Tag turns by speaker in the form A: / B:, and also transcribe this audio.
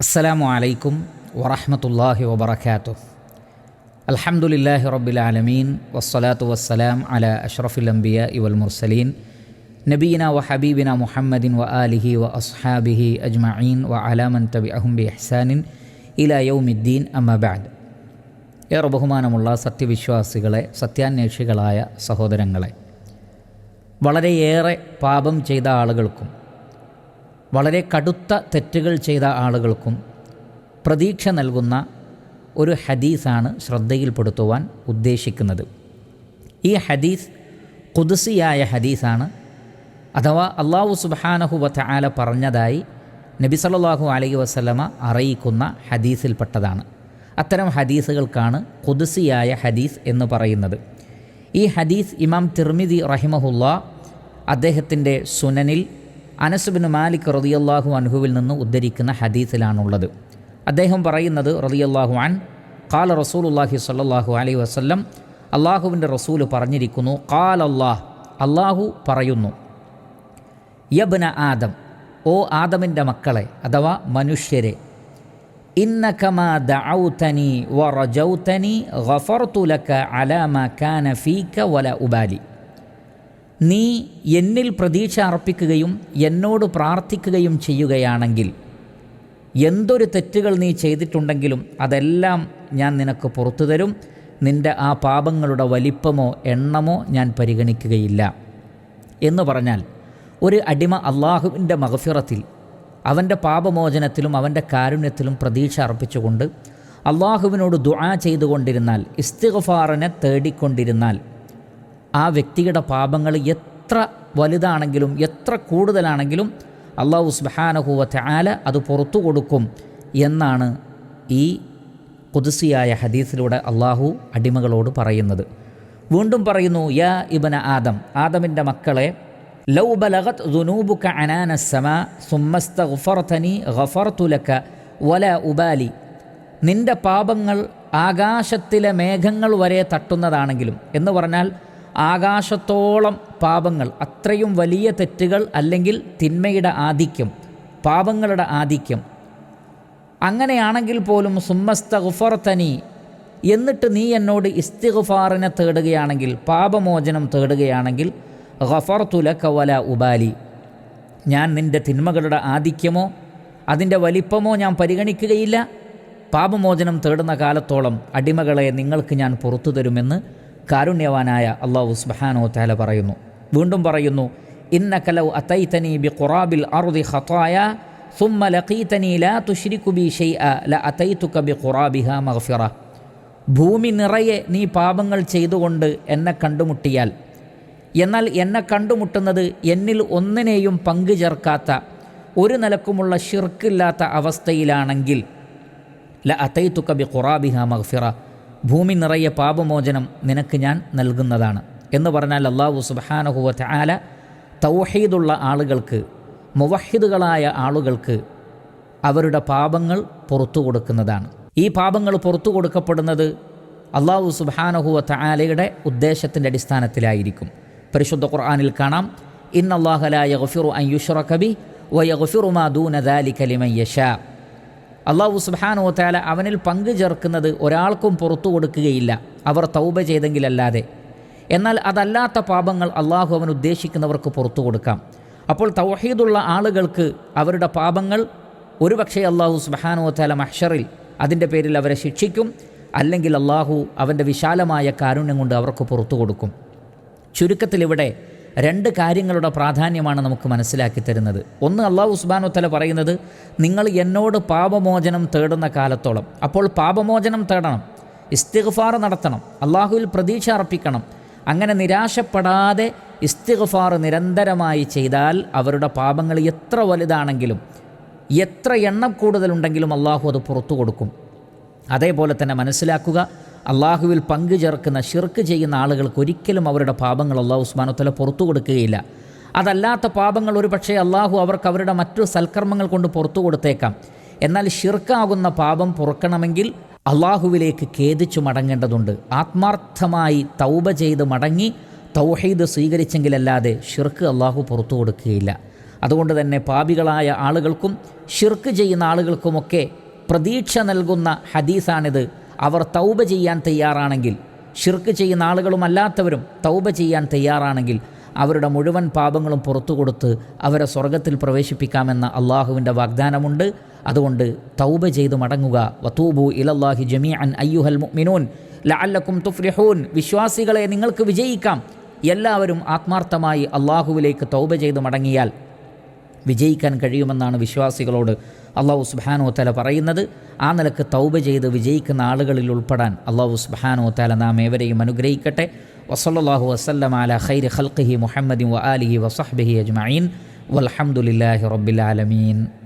A: അസ്സലാമു അലൈക്കും വറഹമത്തല്ലാഹി വബർക്കാത്തു അൽഹംദുലില്ലാഹി റബ്ബിൽ വസ്സലാത്തു വസ്സലാം അല അഷ്റഫുൽ ഇവൽ മുർസലീൻ. നബീന വ ഹബീബിന മുഹമ്മദിൻ വ ആലിഹി വ അസ്ഹാബിഹി അജ്മീൻ വ അലാമൻ തബി അഹുംബി അഹ്സാനിൻ ഇല യൗമിദ്ദീൻ. അമ്മബാദ് ഏറെ ബഹുമാനമുള്ള സത്യവിശ്വാസികളെ സത്യാന്വേഷികളായ സഹോദരങ്ങളെ വളരെയേറെ പാപം ചെയ്ത ആളുകൾക്കും വളരെ കടുത്ത തെറ്റുകൾ ചെയ്ത ആളുകൾക്കും പ്രതീക്ഷ നൽകുന്ന ഒരു ഹദീസാണ് ശ്രദ്ധയിൽപ്പെടുത്തുവാൻ ഉദ്ദേശിക്കുന്നത്. ഈ ഹദീസ് കുതിസിയായ ഹദീസാണ്. അഥവാ അള്ളാഹു സുബാനഹുവത്ത ആല പറഞ്ഞതായി നബി സല്ലല്ലാഹു അലൈഹി വസ്ലമ അറിയിക്കുന്ന ഹദീസിൽപ്പെട്ടതാണ്. അത്തരം ഹദീസുകൾക്കാണ് കുതിസിയായ ഹദീസ് എന്ന് പറയുന്നത്. ഈ ഹദീസ് ഇമാം തിർമിദി റഹിമഹുല്ല അദ്ദേഹത്തിന്റെ സുനനിൽ അനസുബിന് മാലിക് റതിയല്ലാഹു അൻഹുവിൽ നിന്ന് ഉദ്ധരിക്കുന്ന ഹദീസിലാണുള്ളത്. അദ്ദേഹം പറയുന്നത് റതിയല്ലാഹു അൻ കാല റസൂലുല്ലാഹി സല്ലാഹു അലൈഹി വസ്ല്ലം അള്ളാഹുവിന്റെ റസൂൽ പറഞ്ഞിരിക്കുന്നു കാൽ അള്ളാഹ് അള്ളാഹു പറയുന്നു യബ്ന ആദം ഓ ആദമിന്റെ മക്കളെ അഥവാ മനുഷ്യരെ ഇന്നകമാ ദഔതനി വറജൗതനി ഗഫർതു അലാമ കാന വല ഉബാലി. നീ എന്നിൽ പ്രതീക്ഷ അർപ്പിക്കുകയും എന്നോട് പ്രാർത്ഥിക്കുകയും ചെയ്യുകയാണെങ്കിൽ എന്തൊരു തെറ്റുകൾ നീ ചെയ്തിട്ടുണ്ടെങ്കിലും അതെല്ലാം ഞാൻ നിനക്ക് പുറത്തു തരും. നിന്റെ ആ പാപങ്ങളുടെ വലിപ്പമോ എണ്ണമോ ഞാൻ പരിഗണിക്കുകയില്ല. എന്ന് പറഞ്ഞാൽ ഒരു അടിമ അള്ളാഹുവിന്റെ മഹഫിറത്തിൽ അവന്റെ പാപമോചനത്തിലും അവന്റെ കാരുണ്യത്തിലും പ്രതീക്ഷ അർപ്പിച്ചുകൊണ്ട് അള്ളാഹുവിനോട് ദുആ ചെയ്തുകൊണ്ടിരുന്നാൽ ഇസ്തിഗഫാറിനെ തേടിക്കൊണ്ടിരുന്നാൽ ആ വ്യക്തിയുടെ പാപങ്ങൾ എത്ര വലുതാണെങ്കിലും എത്ര കൂടുതലാണെങ്കിലും അള്ളാഹു സുബാനഹുവത്തെ ആല അത് പുറത്തു കൊടുക്കും എന്നാണ് ഈ കുതിസിയായ ഹദീസിലൂടെ അള്ളാഹു അടിമകളോട് പറയുന്നത്. വീണ്ടും പറയുന്നു യാ ഇബന ആദം ആദമിന്റെ മക്കളെ ലൗ ബലഗത് ദുനൂബുക അനാന സമ സുമ്മസ്തഫർത്തനി ഗഫർത്തുലക്ക വല ഉബാലി. നിന്റെ പാപങ്ങൾ ആകാശത്തിലെ മേഘങ്ങൾ വരെ തട്ടുന്നതാണെങ്കിലും എന്ന് പറഞ്ഞാൽ ആകാശത്തോളം പാപങ്ങൾ അത്രയും വലിയ തെറ്റുകൾ അല്ലെങ്കിൽ തിന്മയുടെ ആധിക്യം പാപങ്ങളുടെ ആധിക്യം. അങ്ങനെയാണെങ്കിൽ പോലും സുമ്മസ്ത ഗുഫർത്തനി എന്നിട്ട് നീ എന്നോട് ഇസ്തിഗുഫാറിനെ തേടുകയാണെങ്കിൽ പാപമോചനം തേടുകയാണെങ്കിൽ ഗഫർത്തുല കവല ഉബാലി ഞാൻ നിന്റെ തിന്മകളുടെ ആധിക്യമോ അതിന്റെ വലിപ്പമോ ഞാൻ പരിഗണിക്കുകയില്ല. പാപമോചനം തേടുന്ന കാലത്തോളം അടിമകളെ നിങ്ങൾക്ക് ഞാൻ പുറത്തു തരുമെന്ന് കാരുണ്യവാനായ അള്ളാഹു സുബാനോ താല പറയുന്നു. വീണ്ടും പറയുന്നു ഇന്ന കലൗ അത്തൈതനി ബി ഖുറാബിൽ അറുദി ഖത്തായ സുമ്മ ലഖീതനി ലാ തുശ്രിക്കു ബി ഷൈഅ ല അത്തൈതുക ബി ഖുറാബിഹ മഗ്ഫിറ. ഭൂമി നിറയെ നീ പാപങ്ങൾ ചെയ്തുകൊണ്ട് എന്നെ കണ്ടുമുട്ടിയാൽ എന്നാൽ എന്നെ കണ്ടുമുട്ടുന്നത് എന്നിൽ ഒന്നിനെയും പങ്കു ചേർക്കാത്ത ഒരു നിലക്കുമുള്ള ഷിർക്കില്ലാത്ത അവസ്ഥയിലാണെങ്കിൽ ല അത്തൈത്തുക്ക ബി ഖുറാബിഹ മഗ്ഫിറ. ഭൂമി നിറയെ പാപമോചനം നിനക്ക് ഞാൻ നൽകുന്നതാണ്. എന്ന് പറഞ്ഞാൽ അള്ളാഹു സുബാനഹുവത്ത് ആല തൗഹീദുള്ള ആളുകൾക്ക് മുവഹിദുകളായ ആളുകൾക്ക് അവരുടെ പാപങ്ങൾ പുറത്തു കൊടുക്കുന്നതാണ്. ഈ പാപങ്ങൾ പുറത്തു കൊടുക്കപ്പെടുന്നത് അള്ളാഹു സുബാനഹുവത്ത് ആലയുടെ ഉദ്ദേശത്തിന്റെ അടിസ്ഥാനത്തിലായിരിക്കും. പരിശുദ്ധ ഖുർആാനിൽ കാണാം ഇന്നല്ലാഹലായ ഗഫിറു അൻ യുഷറ കബി വയ മാ ദൂനദാലി യശാ. അള്ളാഹു സുബാനോ താല അവനിൽ പങ്കു ചേർക്കുന്നത് ഒരാൾക്കും പുറത്തു കൊടുക്കുകയില്ല. അവർ തൗബ ചെയ്തെങ്കിലല്ലാതെ. എന്നാൽ അതല്ലാത്ത പാപങ്ങൾ അള്ളാഹു അവൻ ഉദ്ദേശിക്കുന്നവർക്ക് പുറത്തു കൊടുക്കാം. അപ്പോൾ തൗഹീദുള്ള ആളുകൾക്ക് അവരുടെ പാപങ്ങൾ ഒരുപക്ഷെ അള്ളാഹു സുബാനോ താല മഹ്ഷറിൽ അതിന്റെ പേരിൽ അവരെ ശിക്ഷിക്കും. അല്ലെങ്കിൽ അള്ളാഹു അവന്റെ വിശാലമായ കാരുണ്യം കൊണ്ട് അവർക്ക് പുറത്തു കൊടുക്കും. ചുരുക്കത്തിൽ ഇവിടെ രണ്ട് കാര്യങ്ങളുടെ പ്രാധാന്യമാണ് നമുക്ക് മനസ്സിലാക്കി തരുന്നത്. ഒന്ന് അള്ളാഹു ഉസ്ബാനു തല പറയുന്നത് നിങ്ങൾ എന്നോട് പാപമോചനം തേടുന്ന കാലത്തോളം അപ്പോൾ പാപമോചനം തേടണം ഇസ്തിഗ്ഫാർ നടത്തണം അള്ളാഹുവിൽ പ്രതീക്ഷ അർപ്പിക്കണം. അങ്ങനെ നിരാശപ്പെടാതെ ഇസ്തിഗ്ഫാർ നിരന്തരമായി ചെയ്താൽ അവരുടെ പാപങ്ങൾ എത്ര വലുതാണെങ്കിലും എത്ര എണ്ണം കൂടുതലുണ്ടെങ്കിലും അള്ളാഹു അത് പുറത്തു കൊടുക്കും. അതേപോലെ തന്നെ മനസ്സിലാക്കുക അള്ളാഹുവിൽ പങ്കു ചേർക്കുന്ന ഷിർക്ക് ചെയ്യുന്ന ആളുകൾക്ക് ഒരിക്കലും അവരുടെ പാപങ്ങൾ അള്ളാഹു ഉസ്മാനത്തല പുറത്തു കൊടുക്കുകയില്ല. അതല്ലാത്ത പാപങ്ങൾ ഒരു പക്ഷേ അള്ളാഹു അവർക്ക് അവരുടെ മറ്റു സൽക്കർമ്മങ്ങൾ കൊണ്ട് പുറത്തു കൊടുത്തേക്കാം. എന്നാൽ ഷിർക്കാകുന്ന പാപം പുറക്കണമെങ്കിൽ അള്ളാഹുവിലേക്ക് ഖേദിച്ചു മടങ്ങേണ്ടതുണ്ട്. ആത്മാർത്ഥമായി തൗബ ചെയ്ത് മടങ്ങി തൗഹീദ് സ്വീകരിച്ചെങ്കിലല്ലാതെ ഷിർക്ക് അള്ളാഹു പുറത്തു കൊടുക്കുകയില്ല. അതുകൊണ്ട് തന്നെ പാപികളായ ആളുകൾക്കും ഷിർക്ക് ചെയ്യുന്ന ആളുകൾക്കുമൊക്കെ പ്രതീക്ഷ നൽകുന്ന ഹദീസാണിത്. അവർ തൗബ ചെയ്യാൻ തയ്യാറാണെങ്കിൽ ഷിർക്ക് ചെയ്യുന്ന ആളുകളുമല്ലാത്തവരും തൗബ ചെയ്യാൻ തയ്യാറാണെങ്കിൽ അവരുടെ മുഴുവൻ പാപങ്ങളും പുറത്തു കൊടുത്ത് അവരെ സ്വർഗത്തിൽ പ്രവേശിപ്പിക്കാമെന്ന അള്ളാഹുവിന്റെ വാഗ്ദാനമുണ്ട്. അതുകൊണ്ട് തൗബ ചെയ്ത് മടങ്ങുക. വത്തൂബു ഇലല്ലാഹി ജമീ അൻ അയ്യുഹൽ മിനൂൻ ലഅല്ലക്കും തുഫ്ലിഹൂൻ. വിശ്വാസികളെ നിങ്ങൾക്ക് വിജയിക്കാം. എല്ലാവരും ആത്മാർത്ഥമായി അള്ളാഹുവിലേക്ക് തൗബ ചെയ്ത് മടങ്ങിയാൽ വിജയിക്കാൻ കഴിയുമെന്നാണ് വിശ്വാസികളോട് അള്ളാഹു സുബാനോ തല പറയുന്നത്. ആ നിലയ്ക്ക് തൗബ ചെയ്ത് വിജയിക്കുന്ന ആളുകളിൽ ഉൾപ്പെടാൻ അള്ളാഹു സുബാനോ തല നാം ഏവരെയും അനുഗ്രഹിക്കട്ടെ. വസല്ലാഹു വസ്ലം അല ഖൈർ ഖൽഖിഹി മുഹമ്മദ് വ ആലിഹി വസഹ്ബിഹി അജ്മീൻ വലഹമുല്ലാഹി റബ്ബിൽ ആലമീൻ.